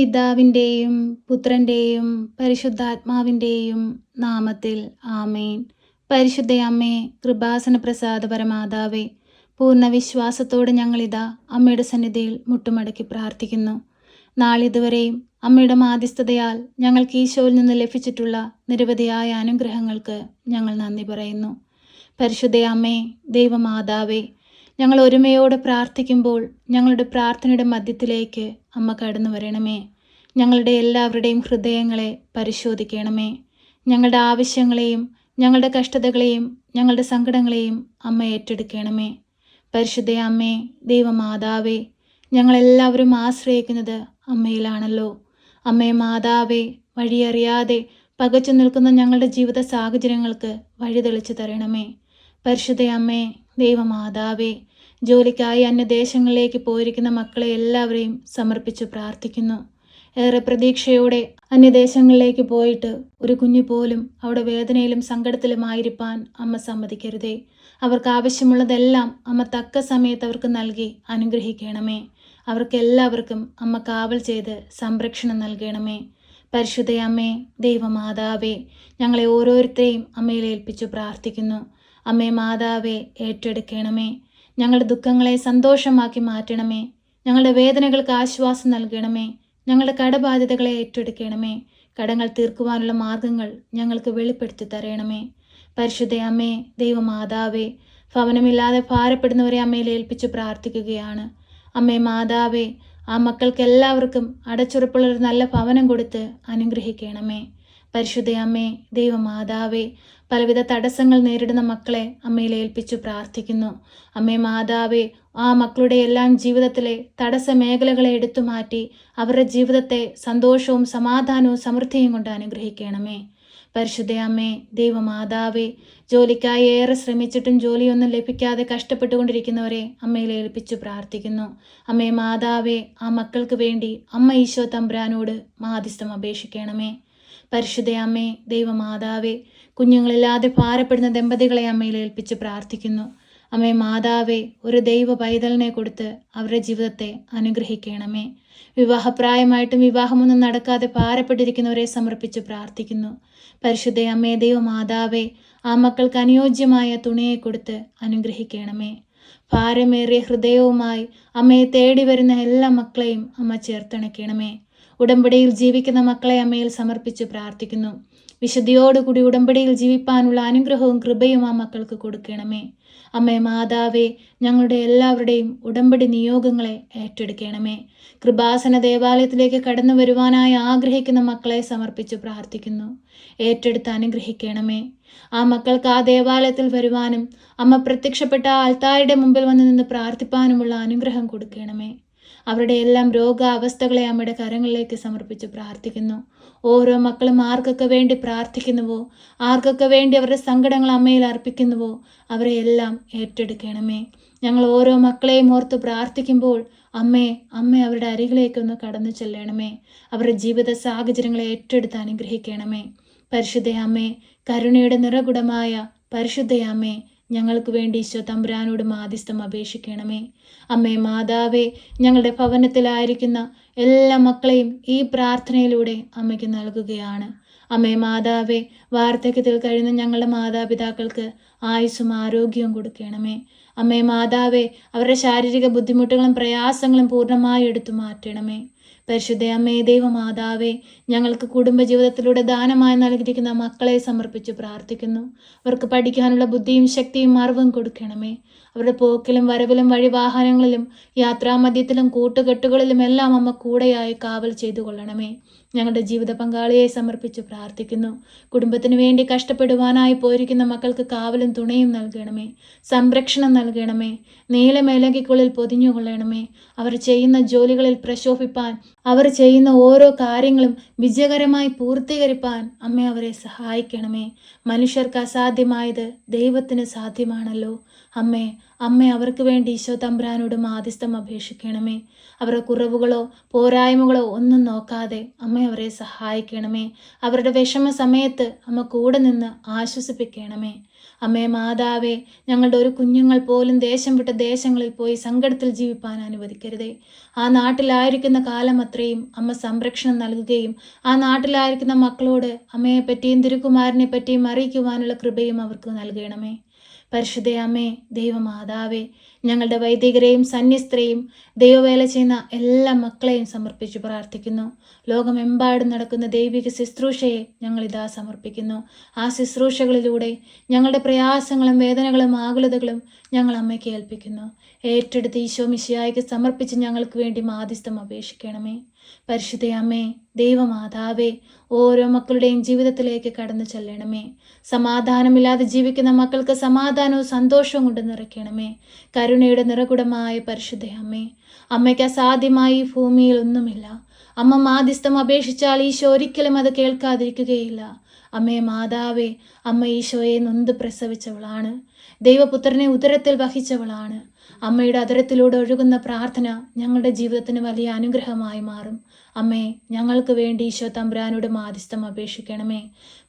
പിതാവിന്റെയും പുത്രന്റെയും പരിശുദ്ധാത്മാവിന്റെയും നാമത്തിൽ ആമേൻ. പരിശുദ്ധയമ്മേ കൃപാസന പ്രസാദ പരമാതാവേ പൂർണ വിശ്വാസത്തോടെ ഞങ്ങളിതാ അമ്മയുടെ സന്നിധിയിൽ മുട്ടുമടക്കി പ്രാർത്ഥിക്കുന്നു. നാളിതുവരെയും അമ്മയുടെ മാധ്യസ്ഥതയാൽ ഞങ്ങൾക്ക് ഈശോയിൽ നിന്ന് ലഭിച്ചിട്ടുള്ള നിരവധിയായ അനുഗ്രഹങ്ങൾക്ക് ഞങ്ങൾ നന്ദി പറയുന്നു. പരിശുദ്ധയമ്മേ ദൈവമാതാവേ ഞങ്ങൾ ഒരുമയോടെ പ്രാർത്ഥിക്കുമ്പോൾ ഞങ്ങളുടെ പ്രാർത്ഥനയുടെ മധ്യത്തിലേക്ക് അമ്മ കടന്നു വരണമേ. ഞങ്ങളുടെ എല്ലാവരുടെയും ഹൃദയങ്ങളെ പരിശോധിക്കണമേ. ഞങ്ങളുടെ ആവശ്യങ്ങളെയും ഞങ്ങളുടെ കഷ്ടതകളെയും ഞങ്ങളുടെ സങ്കടങ്ങളെയും അമ്മ ഏറ്റെടുക്കണമേ. പരിശുദ്ധ അമ്മേ ദൈവമാതാവേ ഞങ്ങളെല്ലാവരും ആശ്രയിക്കുന്നത് അമ്മയിലാണല്ലോ. അമ്മേ മാതാവേ വഴിയറിയാതെ പകച്ചു നിൽക്കുന്ന ഞങ്ങളുടെ ജീവിത സാഹചര്യങ്ങൾക്ക് വഴി തെളിച്ചു തരണമേ. പരിശുദ്ധ അമ്മേ ദൈവമാതാവേ ജോലിക്കായി അന്യദേശങ്ങളിലേക്ക് പോയിരിക്കുന്ന മക്കളെ എല്ലാവരെയും സമർപ്പിച്ചു പ്രാർത്ഥിക്കുന്നു. ഏറെ പ്രതീക്ഷയോടെ അന്യദേശങ്ങളിലേക്ക് പോയിട്ട് ഒരു കുഞ്ഞു പോലും അവിടെ വേദനയിലും സങ്കടത്തിലുമായിരിക്കാൻ അമ്മ സമ്മതിക്കരുതേ. അവർക്ക് ആവശ്യമുള്ളതെല്ലാം അമ്മ തക്ക സമയത്ത് അവർക്ക് നൽകി അനുഗ്രഹിക്കണമേ. അവർക്ക് എല്ലാവർക്കും അമ്മ കാവൽ ചെയ്ത് സംരക്ഷണം നൽകണമേ. പരിശുദ്ധയമ്മേ ദൈവമാതാവേ ഞങ്ങളെ ഓരോരുത്തരെയും അമ്മയിൽ ഏൽപ്പിച്ചു പ്രാർത്ഥിക്കുന്നു. അമ്മേ മാതാവേ ഏറ്റെടുക്കണമേ. ഞങ്ങളുടെ ദുഃഖങ്ങളെ സന്തോഷമാക്കി മാറ്റണമേ. ഞങ്ങളുടെ വേദനകൾക്ക് ആശ്വാസം നൽകണമേ. ഞങ്ങളുടെ കടബാധ്യതകളെ ഏറ്റെടുക്കണമേ. കടങ്ങൾ തീർക്കുവാനുള്ള മാർഗങ്ങൾ ഞങ്ങൾക്ക് വെളിപ്പെടുത്തി തരണമേ. പരിശുദ്ധ അമ്മേ ദൈവമാതാവേ ഭവനമില്ലാതെ ഭാരപ്പെടുന്നവരെ അമ്മയിൽ ഏൽപ്പിച്ച് പ്രാർത്ഥിക്കുകയാണ്. അമ്മേ മാതാവേ ആ മക്കൾക്ക് എല്ലാവർക്കും അടച്ചുറപ്പുള്ള ഒരു നല്ല ഭവനം കൊടുത്ത് അനുഗ്രഹിക്കണമേ. പരിശുദ്ധ അമ്മേ ദൈവമാതാവേ പലവിധ തടസ്സങ്ങൾ നേരിടുന്ന മക്കളെ അമ്മയിൽ ഏൽപ്പിച്ചു പ്രാർത്ഥിക്കുന്നു. അമ്മേ മാതാവേ ആ മക്കളുടെ എല്ലാം ജീവിതത്തിലെ തടസ്സ മേഖലകളെ എടുത്തു മാറ്റി അവരുടെ ജീവിതത്തെ സന്തോഷവും സമാധാനവും സമൃദ്ധിയും കൊണ്ട് അനുഗ്രഹിക്കണമേ. പരിശുദ്ധ അമ്മേ ദൈവമാതാവേ ജോലിക്കായി ഏറെ ശ്രമിച്ചിട്ടും ജോലിയൊന്നും ലഭിക്കാതെ കഷ്ടപ്പെട്ടുകൊണ്ടിരിക്കുന്നവരെ അമ്മയിൽ ഏൽപ്പിച്ചു പ്രാർത്ഥിക്കുന്നു. അമ്മേ മാതാവേ ആ മക്കൾക്ക് വേണ്ടി അമ്മ ഈശോ തമ്പ്രാനോട് മാധ്യസ്ഥം അപേക്ഷിക്കണമേ. പരിശുദ്ധ അമ്മേ ദൈവമാതാവേ കുഞ്ഞുങ്ങളില്ലാതെ ഭാരപ്പെടുന്ന ദമ്പതികളെ അമ്മയിൽ ഏൽപ്പിച്ച് പ്രാർത്ഥിക്കുന്നു. അമ്മേ മാതാവേ ഒരു ദൈവ പൈതലിനെ കൊടുത്ത് അവരുടെ ജീവിതത്തെ അനുഗ്രഹിക്കണമേ. വിവാഹപ്രായമായിട്ടും വിവാഹമൊന്നും നടക്കാതെ ഭാരപ്പെട്ടിരിക്കുന്നവരെ സമർപ്പിച്ച് പ്രാർത്ഥിക്കുന്നു. പരിശുദ്ധ അമ്മേ ദൈവമാതാവേ ആ മക്കൾക്ക് അനുയോജ്യമായ തുണയെ കൊടുത്ത് അനുഗ്രഹിക്കണമേ. ഭാരമേറിയ ഹൃദയവുമായി അമ്മയെ തേടി വരുന്ന എല്ലാ മക്കളെയും അമ്മ ചേർത്തിണക്കണമേ ഉടമ്പടിയിൽ ജീവിക്കുന്ന മക്കളെ അമ്മയിൽ സമർപ്പിച്ച് പ്രാർത്ഥിക്കുന്നു. വിശുദ്ധിയോടുകൂടി ഉടമ്പടിയിൽ ജീവിപ്പാനുള്ള അനുഗ്രഹവും കൃപയും ആ മക്കൾക്ക് കൊടുക്കണമേ. അമ്മേ മാതാവേ ഞങ്ങളുടെ എല്ലാവരുടെയും ഉടമ്പടി നിയോഗങ്ങളെ ഏറ്റെടുക്കണമേ. കൃപാസന ദേവാലയത്തിലേക്ക് കടന്നു വരുവാനായി ആഗ്രഹിക്കുന്ന മക്കളെ സമർപ്പിച്ചു പ്രാർത്ഥിക്കുന്നു. ഏറ്റെടുത്ത് അനുഗ്രഹിക്കണമേ. ആ മക്കൾക്ക് ആ ദേവാലയത്തിൽ വരുവാനും അമ്മ പ്രത്യക്ഷപ്പെട്ട ആൾത്താരുടെ മുമ്പിൽ വന്ന് നിന്ന് പ്രാർത്ഥിപ്പാനുമുള്ള അനുഗ്രഹം കൊടുക്കണമേ. അവരുടെ എല്ലാം രോഗാവസ്ഥകളെ അമ്മയുടെ കരങ്ങളിലേക്ക് സമർപ്പിച്ച് പ്രാർത്ഥിക്കുന്നു. ഓരോ മക്കളും ആർക്കൊക്കെ വേണ്ടി പ്രാർത്ഥിക്കുന്നുവോ? ആർക്കൊക്കെ വേണ്ടി അവരുടെ സങ്കടങ്ങൾ അമ്മയിൽ അർപ്പിക്കുന്നുവോ? അവരെ എല്ലാം ഏറ്റെടുക്കണമേ. ഞങ്ങൾ ഓരോ മക്കളെയും ഓർത്ത് പ്രാർത്ഥിക്കുമ്പോൾ അമ്മേ അമ്മ അവരുടെ അരികിലേക്കൊന്ന് കടന്നു ചെല്ലണമേ. അവരുടെ ജീവിത സാഹചര്യങ്ങളെ ഏറ്റെടുത്ത് അനുഗ്രഹിക്കണമേ. പരിശുദ്ധ അമ്മേ കരുണയുടെ നിറകുടമായ പരിശുദ്ധ അമ്മേ ഞങ്ങൾക്ക് വേണ്ടി ഈശോ തമ്പുരാനോട് മാധ്യസ്ഥം അപേക്ഷിക്കണമേ. അമ്മേ മാതാവേ ഞങ്ങളുടെ ഭവനത്തിലായിരിക്കുന്ന എല്ലാ മക്കളെയും ഈ പ്രാർത്ഥനയിലൂടെ അമ്മയ്ക്ക് നൽകുകയാണ്. അമ്മേ മാതാവേ വാർദ്ധക്യത്തിൽ കഴിയുന്ന ഞങ്ങളുടെ മാതാപിതാക്കൾക്ക് ആയുസ്സും ആരോഗ്യവും കൊടുക്കണമേ. അമ്മേ മാതാവേ അവരുടെ ശാരീരിക ബുദ്ധിമുട്ടുകളും പ്രയാസങ്ങളും പൂർണമായി എടുത്തു മാറ്റണമേ. പരിശുദ്ധ അമ്മേ ദൈവമാതാവേ ഞങ്ങൾക്ക് കുടുംബജീവിതത്തിലൂടെ ദാനമായി നൽകിയിരിക്കുന്ന മക്കളെ സമർപ്പിച്ച് പ്രാർത്ഥിക്കുന്നു. അവർക്ക് പഠിക്കാനുള്ള ബുദ്ധിയും ശക്തിയും അറിവും കൊടുക്കണമേ. അവരുടെ പോക്കിലും വരവിലും വഴിവാഹനങ്ങളിലും യാത്രാമധ്യത്തിലും കൂട്ടുകെട്ടുകളിലും എല്ലാം അമ്മ കൂടെയായി കാവൽ ചെയ്തു കൊള്ളണമേ ഞങ്ങളുടെ ജീവിത പങ്കാളിയെ സമർപ്പിച്ച് പ്രാർത്ഥിക്കുന്നു. കുടുംബത്തിന് വേണ്ടി കഷ്ടപ്പെടുവാനായി പോയിരിക്കുന്ന മക്കൾക്ക് കാവലും തുണയും നൽകണമേ. സംരക്ഷണം നൽകണമേ. നീലമേലങ്കിക്കുള്ളിൽ പൊതിഞ്ഞുകൊള്ളണമേ. അവർ ചെയ്യുന്ന ജോലികളിൽ പ്രശോഭിപ്പാൻ അവർ ചെയ്യുന്ന ഓരോ കാര്യങ്ങളും വിജയകരമായി പൂർത്തീകരിപ്പാൻ അമ്മ അവരെ സഹായിക്കണമേ. മനുഷ്യർക്ക് അസാധ്യമായത് ദൈവത്തിന് സാധ്യമാണല്ലോ. അമ്മേ അമ്മ അവർക്ക് വേണ്ടി ഈശോ തമ്പ്രാനോട് മാധ്യസ്ഥം അപേക്ഷിക്കണമേ. അവരുടെ കുറവുകളോ പോരായ്മകളോ ഒന്നും നോക്കാതെ അമ്മ അവരെ സഹായിക്കണമേ. അവരുടെ വിഷമ സമയത്ത് അമ്മ കൂടെ നിന്ന് ആശ്വസിപ്പിക്കണമേ. അമ്മേ മാതാവേ ഞങ്ങളുടെ ഒരു കുഞ്ഞുങ്ങൾ പോലും ദേശം വിട്ട ദേശങ്ങളിൽ പോയി സങ്കടത്തിൽ ജീവിപ്പാൻ അനുവദിക്കരുതേ. ആ നാട്ടിലായിരിക്കുന്ന കാലം അത്രയും അമ്മ സംരക്ഷണം നൽകുകയും ആ നാട്ടിലായിരിക്കുന്ന മക്കളോട് അമ്മയെ പറ്റിയും തിരുക്കുമാരനെ പറ്റിയും അറിയിക്കുവാനുള്ള കൃപയും അവർക്ക് നൽകണമേ. പരിശുദ്ധ അമ്മേ ദൈവമാതാവേ ഞങ്ങളുടെ വൈദികരെയും സന്യസ്തരെയും ദൈവവേല ചെയ്യുന്ന എല്ലാ മക്കളെയും സമർപ്പിച്ച് പ്രാർത്ഥിക്കുന്നു. ലോകമെമ്പാടും നടക്കുന്ന ദൈവിക ശുശ്രൂഷയെ ഞങ്ങളിതാ സമർപ്പിക്കുന്നു. ആ ശുശ്രൂഷകളിലൂടെ ഞങ്ങളുടെ പ്രയാസങ്ങളും വേദനകളും ആകുലതകളും ഞങ്ങൾ അമ്മയ്ക്ക് ഏൽപ്പിക്കുന്നു. ഏറ്റെടുത്ത് ഈശോ മിശിയായിക്ക് സമർപ്പിച്ച് ഞങ്ങൾക്ക് വേണ്ടി മാധ്യസ്ഥം അപേക്ഷിക്കണമേ. പരിശുദ്ധ അമ്മേ ദൈവമാതാവേ ഓരോ മക്കളുടെയും ജീവിതത്തിലേക്ക് കടന്നു ചെല്ലണമേ. സമാധാനമില്ലാതെ ജീവിക്കുന്ന മക്കൾക്ക് സമാധാനവും സന്തോഷവും കൊണ്ട് നിറയ്ക്കണമേ. കരുണയുടെ നിറകുടമായ പരിശുദ്ധ അമ്മേ അമ്മയ്ക്ക് അസാധ്യമായി ഈ ഭൂമിയിൽ ഒന്നുമില്ല. അമ്മ മാധ്യസ്ഥം അപേക്ഷിച്ചാൽ ഈശോ ഒരിക്കലും അത് കേൾക്കാതിരിക്കുകയില്ല. അമ്മേ മാതാവേ അമ്മ ഈശോയെ നൊന്ത് പ്രസവിച്ചവളാണ്. ദൈവപുത്രനെ ഉദരത്തിൽ വഹിച്ചവളാണ്. അമ്മയുടെ അതരത്തിലൂടെ ഒഴുകുന്ന പ്രാർത്ഥന ഞങ്ങളുടെ ജീവിതത്തിന് വലിയ അനുഗ്രഹമായി മാറും. അമ്മേ ഞങ്ങൾക്ക് വേണ്ടി ഈശോ തമ്പുരാനോട് മാധ്യസ്ഥം അപേക്ഷിക്കണമേ.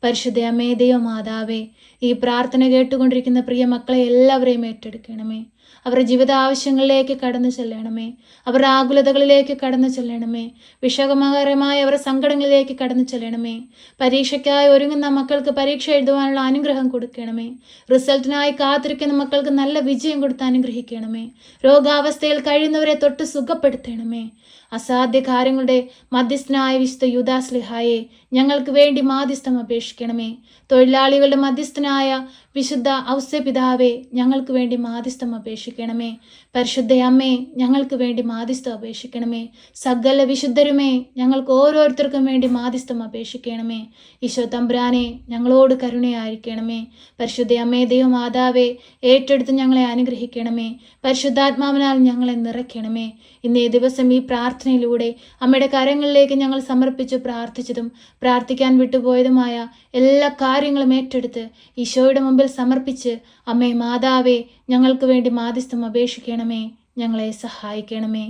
പരിശുദ്ധ അമ്മേ ദൈവമാതാവേ ഈ പ്രാർത്ഥന കേട്ടുകൊണ്ടിരിക്കുന്ന പ്രിയ മക്കളെ എല്ലാവരെയും ഏറ്റെടുക്കണമേ. അവരുടെ ജീവിത ആവശ്യങ്ങളിലേക്ക് കടന്നു ചെല്ലണമേ. അവരുടെ ആകുലതകളിലേക്ക് കടന്നു ചെല്ലണമേ. വിഷമകരമായ അവരുടെ സങ്കടങ്ങളിലേക്ക് കടന്നു ചെല്ലണമേ. പരീക്ഷയ്ക്കായി ഒരുങ്ങുന്ന മക്കൾക്ക് പരീക്ഷ എഴുതുവാനുള്ള അനുഗ്രഹം കൊടുക്കണമേ. റിസൾട്ടിനായി കാത്തിരിക്കുന്ന മക്കൾക്ക് നല്ല വിജയം കൊടുത്ത് അനുഗ്രഹിക്കണമേ. രോഗാവസ്ഥയിൽ കഴിയുന്നവരെ തൊട്ട് സുഖപ്പെടുത്തണമേ. അസാധ്യ കാര്യങ്ങളുടെ മധ്യസ്ഥനായ വിശുദ്ധ യുദാസ്ലിഹായെ ഞങ്ങൾക്ക് വേണ്ടി മാധ്യസ്ഥം അപേക്ഷിക്കണമേ. തൊഴിലാളികളുടെ മധ്യസ്ഥനായ വിശുദ്ധ ഔസ്യപിതാവെ ഞങ്ങൾക്ക് വേണ്ടി മാധ്യസ്ഥം അപേക്ഷിക്കണമേ. പരിശുദ്ധ അമ്മേ ഞങ്ങൾക്ക് വേണ്ടി മാധ്യസ്ഥം അപേക്ഷിക്കണമേ. സകല വിശുദ്ധരുമേ ഞങ്ങൾക്ക് ഓരോരുത്തർക്കും വേണ്ടി മാധ്യസ്ഥം അപേക്ഷിക്കണമേ. ഈശോ തമ്പുരാനെ ഞങ്ങളോട് കരുണയായിരിക്കണമേ. പരിശുദ്ധ അമ്മേ ദൈവമാതാവേ ഏറ്റെടുത്ത് ഞങ്ങളെ അനുഗ്രഹിക്കണമേ. പരിശുദ്ധാത്മാവിനാൽ ഞങ്ങളെ നിറയ്ക്കണമേ. ഇന്നേ ദിവസം ഈ പ്രാർത്ഥനയിലൂടെ അമ്മയുടെ കരങ്ങളിലേക്ക് ഞങ്ങൾ സമർപ്പിച്ച് പ്രാർത്ഥിച്ചതും പ്രാർത്ഥിക്കാൻ വിട്ടുപോയതുമായ എല്ലാ കാര്യങ്ങളും ഏറ്റെടുത്ത് ഈശോയുടെ മുമ്പിൽ സമർപ്പിച്ച് അമ്മേ മാതാവേ ഞങ്ങൾക്ക് വേണ്ടി മാധ്യസ്ഥം അപേക്ഷിക്കണമേ ഞങ്ങളെ സഹായിക്കണമേ.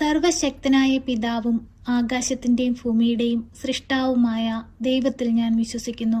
സർവശക്തനായ പിതാവും ആകാശത്തിന്റെയും ഭൂമിയുടെയും സൃഷ്ടാവുമായ ദൈവത്തിൽ ഞാൻ വിശ്വസിക്കുന്നു.